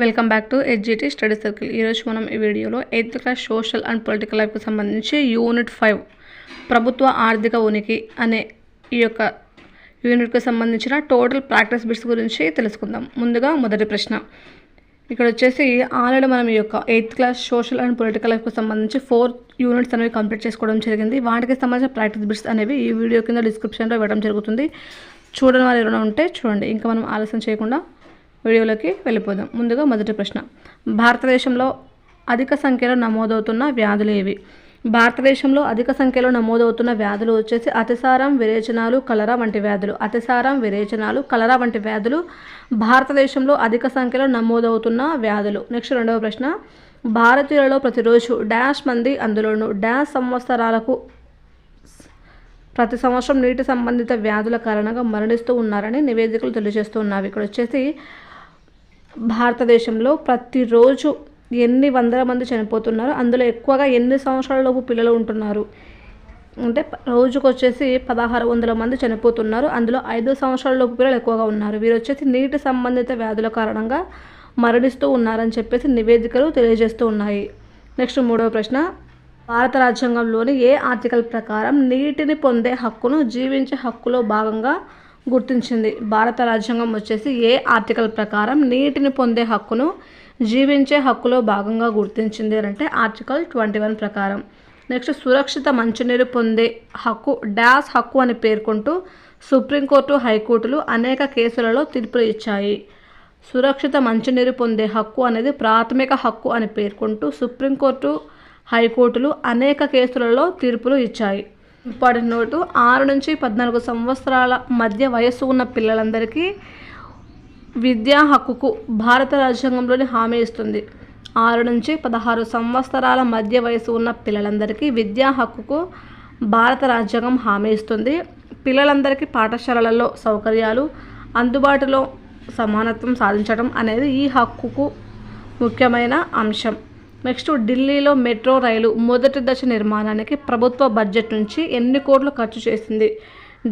Welcome back to ఎడ్జిటీ study circle ఈరోజు మనం ఈ వీడియోలో eighth class social and political లైఫ్కి సంబంధించి యూనిట్ ఫైవ్ ప్రభుత్వ ఆర్థిక ఉనికి అనే ఈ యొక్క యూనిట్కి సంబంధించిన టోటల్ ప్రాక్టీస్ బిట్స్ గురించి తెలుసుకుందాం. ముందుగా మొదటి ప్రశ్న. ఇక్కడ వచ్చేసి ఆల్రెడీ మనం ఈ యొక్క eighth class social and political లైఫ్కి సంబంధించి ఫోర్ యూనిట్స్ అనేవి కంప్లీట్ చేసుకోవడం జరిగింది. వాటికి సంబంధించిన ప్రాక్టీస్ బిట్స్ అనేవి ఈ వీడియో కింద డిస్క్రిప్షన్లో ఇవ్వడం జరుగుతుంది. చూడని వారు ఎవరైనా ఉంటే చూడండి. ఇంకా మనం ఆలస్యం చేయకుండా వీడియోలోకి వెళ్ళిపోదాం. ముందుగా మొదటి ప్రశ్న. భారతదేశంలో అధిక సంఖ్యలో నమోదవుతున్న వ్యాధులు ఏవి? భారతదేశంలో అధిక సంఖ్యలో నమోదవుతున్న వ్యాధులు వచ్చేసి అతిసారం విరేచనాలు కలరా వంటి వ్యాధులు. అతిసారం విరేచనాలు కలరా వంటి వ్యాధులు భారతదేశంలో అధిక సంఖ్యలో నమోదవుతున్న వ్యాధులు. నెక్స్ట్ రెండవ ప్రశ్న. భారతీయులలో ప్రతిరోజు డాష్ మంది అందులోనూ డాష్ సంవత్సరాలకు ప్రతి సంవత్సరం నీటి సంబంధిత వ్యాధుల కారణంగా మరణిస్తూ ఉన్నారని నివేదికలు తెలియజేస్తూ ఇక్కడ వచ్చేసి భారతదేశంలో ప్రతిరోజు ఎన్ని వందల మంది చనిపోతున్నారు? అందులో ఎక్కువగా ఎన్ని సంవత్సరాలలోపు పిల్లలు ఉంటున్నారు? అంటే రోజుకు వచ్చేసి పదహారు వందల మంది చనిపోతున్నారు. అందులో ఐదు సంవత్సరాలలోపు పిల్లలు ఎక్కువగా ఉన్నారు. వీరు వచ్చేసి నీటి సంబంధిత వ్యాధుల కారణంగా మరణిస్తూ ఉన్నారని చెప్పేసి నివేదికలు తెలియజేస్తూ ఉన్నాయి. నెక్స్ట్ మూడవ ప్రశ్న. భారత రాజ్యాంగంలోని ఏ ఆర్టికల్ ప్రకారం నీటిని పొందే హక్కును జీవించే హక్కులో భాగంగా గుర్తించింది. భారత రాజ్యాంగం వచ్చేసి ఏ ఆర్టికల్ ప్రకారం నీటిని పొందే హక్కును జీవించే హక్కులో భాగంగా గుర్తించింది అంటే ఆర్టికల్ ట్వంటీ వన్ ప్రకారం. నెక్స్ట్ సురక్షిత మంచినీరు పొందే హక్కు డాష్ హక్కు అని పేర్కొంటూ సుప్రీంకోర్టు హైకోర్టులు అనేక కేసులలో తీర్పులు ఇచ్చాయి. సురక్షిత మంచినీరు పొందే హక్కు అనేది ప్రాథమిక హక్కు అని పేర్కొంటూ సుప్రీంకోర్టు హైకోర్టులు అనేక కేసులలో తీర్పులు ఇచ్చాయి. ఇంపార్టెంట్ నోటు ఆరు నుంచి పద్నాలుగు సంవత్సరాల మధ్య వయస్సు ఉన్న పిల్లలందరికీ విద్యా హక్కుకు భారత రాజ్యాంగంలోని హామీ ఇస్తుంది. ఆరు నుంచి పదహారు సంవత్సరాల మధ్య వయసు ఉన్న పిల్లలందరికీ విద్యా హక్కుకు భారత రాజ్యాంగం హామీ ఇస్తుంది. పిల్లలందరికీ పాఠశాలలలో సౌకర్యాలు అందుబాటులో సమానత్వం సాధించడం అనేది ఈ హక్కుకు ముఖ్యమైన అంశం. నెక్స్ట్ ఢిల్లీలో మెట్రో రైలు మొదటి దశ నిర్మాణానికి ప్రభుత్వ బడ్జెట్ నుంచి ఎన్ని కోట్లు ఖర్చు చేసింది?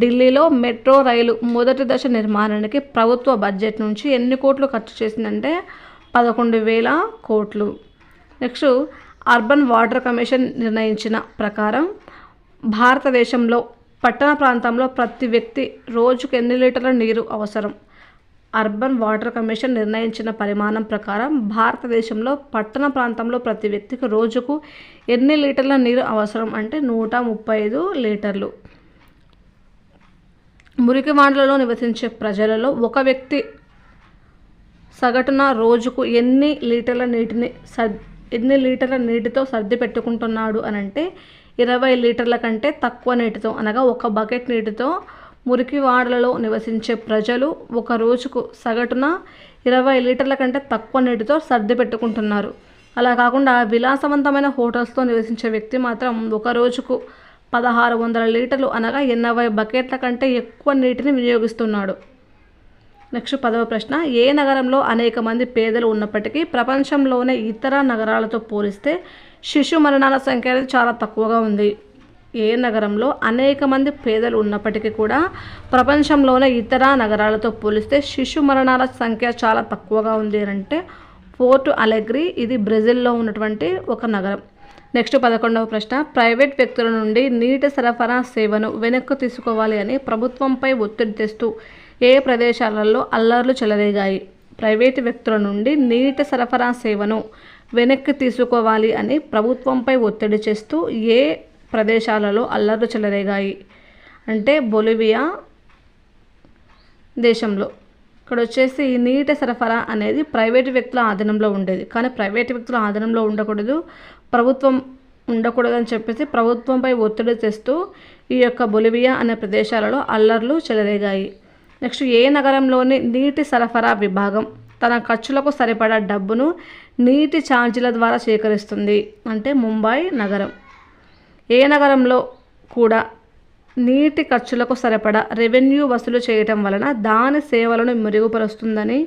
ఢిల్లీలో మెట్రో రైలు మొదటి దశ నిర్మాణానికి ప్రభుత్వ బడ్జెట్ నుంచి ఎన్ని కోట్లు ఖర్చు చేసిందంటే పదకొండు వేల కోట్లు. నెక్స్ట్ అర్బన్ వాటర్ కమిషన్ నిర్ణయించిన ప్రకారం భారతదేశంలో పట్టణ ప్రాంతంలో ప్రతి వ్యక్తి రోజుకు ఎన్ని లీటర్ల నీరు అవసరం? అర్బన్ వాటర్ కమిషన్ నిర్ణయించిన పరిమాణం ప్రకారం భారతదేశంలో పట్టణ ప్రాంతంలో ప్రతి వ్యక్తికి రోజుకు ఎన్ని లీటర్ల నీరు అవసరం అంటే నూట ముప్పై ఐదు లీటర్లు. మురికి వాండ్లలో నివసించే ప్రజలలో ఒక వ్యక్తి సగటున రోజుకు ఎన్ని లీటర్ల నీటిని సర్ ఎన్ని లీటర్ల నీటితో సర్ది పెట్టుకుంటున్నాడు అని అంటే ఇరవై లీటర్ల కంటే తక్కువ నీటితో అనగా ఒక బకెట్ నీటితో మురికివాడలలో నివసించే ప్రజలు ఒక రోజుకు సగటున ఇరవై లీటర్ల కంటే తక్కువ నీటితో సర్ది పెట్టుకుంటున్నారు. అలా కాకుండా విలాసవంతమైన హోటల్స్తో నివసించే వ్యక్తి మాత్రం ఒక రోజుకు పదహారు వందల లీటర్లు అనగా ఎనభై బకెట్ల కంటే ఎక్కువ నీటిని వినియోగిస్తున్నాడు. నెక్స్ట్ పదవ ప్రశ్న. ఏ నగరంలో అనేక మంది పేదలు ఉన్నప్పటికీ ప్రపంచంలోనే ఇతర నగరాలతో పోలిస్తే శిశు మరణాల సంఖ్య అనేది చాలా తక్కువగా ఉంది. ఏ నగరంలో అనేక మంది పేదలు ఉన్నప్పటికీ కూడా ప్రపంచంలోనే ఇతర నగరాలతో పోలిస్తే శిశు మరణాల సంఖ్య చాలా తక్కువగా ఉంది అని అంటే పోర్టు అలెగ్రీ ఇది బ్రెజిల్లో ఉన్నటువంటి ఒక నగరం. నెక్స్ట్ పదకొండవ ప్రశ్న ప్రైవేట్ వ్యక్తుల నుండి నీటి సరఫరా సేవను వెనక్కు తీసుకోవాలి అని ప్రభుత్వంపై ఒత్తిడి తెస్తూ ఏ ప్రదేశాలలో అల్లర్లు చెలరేగాయి? ప్రైవేటు వ్యక్తుల నుండి నీటి సరఫరా సేవను వెనక్కి తీసుకోవాలి అని ప్రభుత్వంపై ఒత్తిడి చేస్తూ ఏ ప్రదేశాలలో అల్లర్లు చెలరేగాయి. అంటే బొలివియా దేశంలో. ఇక్కడ వచ్చేసి నీటి సరఫరా అనేది ప్రైవేటు వ్యక్తుల ఆధీనంలో ఉండేది. కానీ ప్రైవేటు వ్యక్తుల ఆధీనంలో ఉండకూడదు. ప్రభుత్వం ఉండకూడదని చెప్పేసి ప్రభుత్వంపై ఒత్తిడి తెస్తూ ఈ యొక్క బొలివియా అనే ప్రదేశాలలో అల్లర్లు చెలరేగాయి. నెక్స్ట్ ఏ నగరంలోని నీటి సరఫరా విభాగం తన ఖర్చులకు సరిపడా డబ్బును నీటి ఛార్జీల ద్వారా సేకరిస్తుంది? అంటే ముంబై నగరం. ఏ నగరంలో కూడా నీటి ఖర్చులకు సరిపడా రెవెన్యూ వసూలు చేయటం వలన దాని సేవలను మెరుగుపరుస్తుందని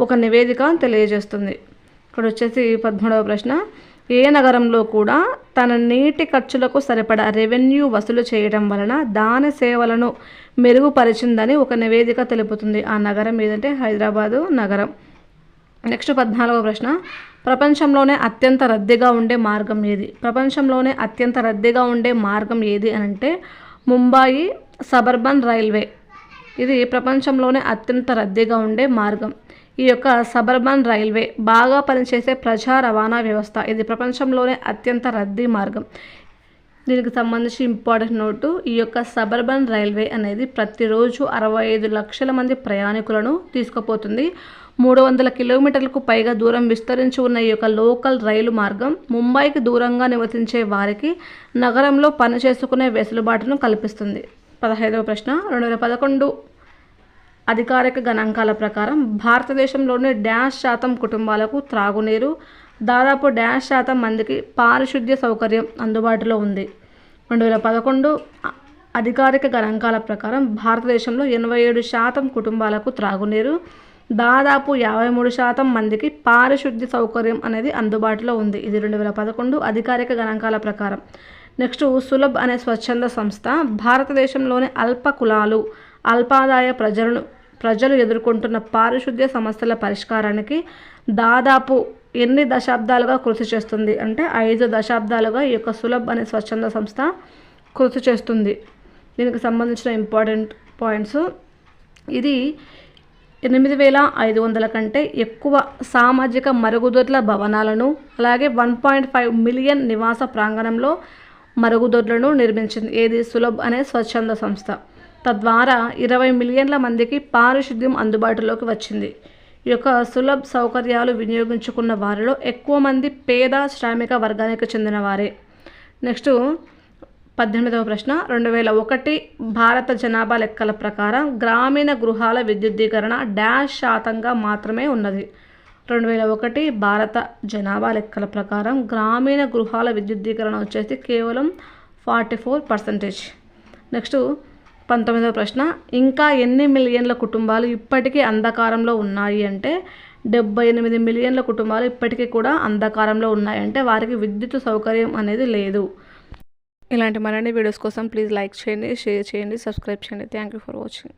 ఒక నివేదిక తెలియజేస్తుంది. ఇక్కడ వచ్చేసి పదమూడవ ప్రశ్న. ఏ నగరంలో కూడా తన నీటి ఖర్చులకు సరిపడా రెవెన్యూ వసూలు చేయడం వలన దాని సేవలను మెరుగుపరిచిందని ఒక నివేదిక తెలుపుతుంది. ఆ నగరం ఏదంటే హైదరాబాదు నగరం. నెక్స్ట్ పద్నాలుగవ ప్రశ్న. ప్రపంచంలోనే అత్యంత రద్దీగా ఉండే మార్గం ఏది? ప్రపంచంలోనే అత్యంత రద్దీగా ఉండే మార్గం ఏది అని అంటే ముంబాయి సబర్బన్ రైల్వే. ఇది ప్రపంచంలోనే అత్యంత రద్దీగా ఉండే మార్గం. ఈ యొక్క సబర్బన్ రైల్వే బాగా పనిచేసే ప్రజా రవాణా వ్యవస్థ. ఇది ప్రపంచంలోనే అత్యంత రద్దీ మార్గం. దీనికి సంబంధించి ఇంపార్టెంట్ నోటు ఈ యొక్క సబర్బన్ రైల్వే అనేది ప్రతిరోజు అరవై ఐదు లక్షల మంది ప్రయాణికులను తీసుకుపోతుంది. మూడు వందల కిలోమీటర్లకు పైగా దూరం విస్తరించి ఉన్న ఈ యొక్క లోకల్ రైలు మార్గం ముంబైకి దూరంగా నివసించే వారికి నగరంలో పని చేసుకునే వెసులుబాటును కల్పిస్తుంది. పదహైదవ ప్రశ్న రెండు వేల పదకొండు అధికారిక గణాంకాల ప్రకారం భారతదేశంలోని డ్యాష్ శాతం కుటుంబాలకు త్రాగునీరు దాదాపు డ్యాష్ శాతం మందికి పారిశుద్ధ్య సౌకర్యం అందుబాటులో ఉంది. రెండు వేల పదకొండు అధికారిక గణాంకాల ప్రకారం భారతదేశంలో ఎనభై ఏడు శాతం కుటుంబాలకు త్రాగునీరు దాదాపు యాభై మూడు శాతం మందికి పారిశుద్ధ్య సౌకర్యం అనేది అందుబాటులో ఉంది. ఇది రెండు వేల పదకొండు అధికారిక గణాంకాల ప్రకారం. నెక్స్ట్ సులభ్ అనే స్వచ్ఛంద సంస్థ భారతదేశంలోని అల్ప కులాలు అల్పాదాయ ప్రజలను ప్రజలు ఎదుర్కొంటున్న పారిశుద్ధ్య సమస్యల పరిష్కారానికి దాదాపు ఎన్ని దశాబ్దాలుగా కృషి చేస్తుంది అంటే ఐదు దశాబ్దాలుగా ఈ యొక్క సులభ్ అనే స్వచ్ఛంద సంస్థ కృషి చేస్తుంది. దీనికి సంబంధించిన ఇంపార్టెంట్ పాయింట్స్. ఇది ఎనిమిది వేల ఐదు వందల కంటే ఎక్కువ సామాజిక మరుగుదొడ్ల భవనాలను అలాగే వన్ పాయింట్ ఫైవ్ మిలియన్ నివాస ప్రాంగణంలో మరుగుదొడ్లను నిర్మించింది. ఏది సులభ్ అనే స్వచ్ఛంద సంస్థ. తద్వారా ఇరవై మిలియన్ల మందికి పారిశుద్ధ్యం అందుబాటులోకి వచ్చింది. ఈ యొక్క సులభ్ సౌకర్యాలు వినియోగించుకున్న వారిలో ఎక్కువ మంది పేద శ్రామిక వర్గానికి చెందిన వారే. నెక్స్ట్ పద్దెనిమిదవ ప్రశ్న రెండు వేల ఒకటి భారత జనాభా లెక్కల ప్రకారం గ్రామీణ గృహాల విద్యుద్దీకరణ డాష్ శాతంగా మాత్రమే ఉన్నది. రెండు వేల ఒకటి భారత జనాభా లెక్కల ప్రకారం గ్రామీణ గృహాల విద్యుద్దీకరణ వచ్చేసి కేవలం ఫార్టీ ఫోర్ పర్సంటేజ్. నెక్స్ట్ పంతొమ్మిదవ ప్రశ్న ఇంకా ఎన్ని మిలియన్ల కుటుంబాలు ఇప్పటికీ అంధకారంలో ఉన్నాయి అంటే డెబ్బై ఎనిమిది మిలియన్ల కుటుంబాలు ఇప్పటికీ కూడా అంధకారంలో ఉన్నాయంటే వారికి విద్యుత్ సౌకర్యం అనేది లేదు. ఇలాంటి మరిన్ని వీడియోస్ కోసం ప్లీజ్ లైక్ చేయండి షేర్ చేయండి సబ్స్క్రైబ్ చేయండి. Thank you for watching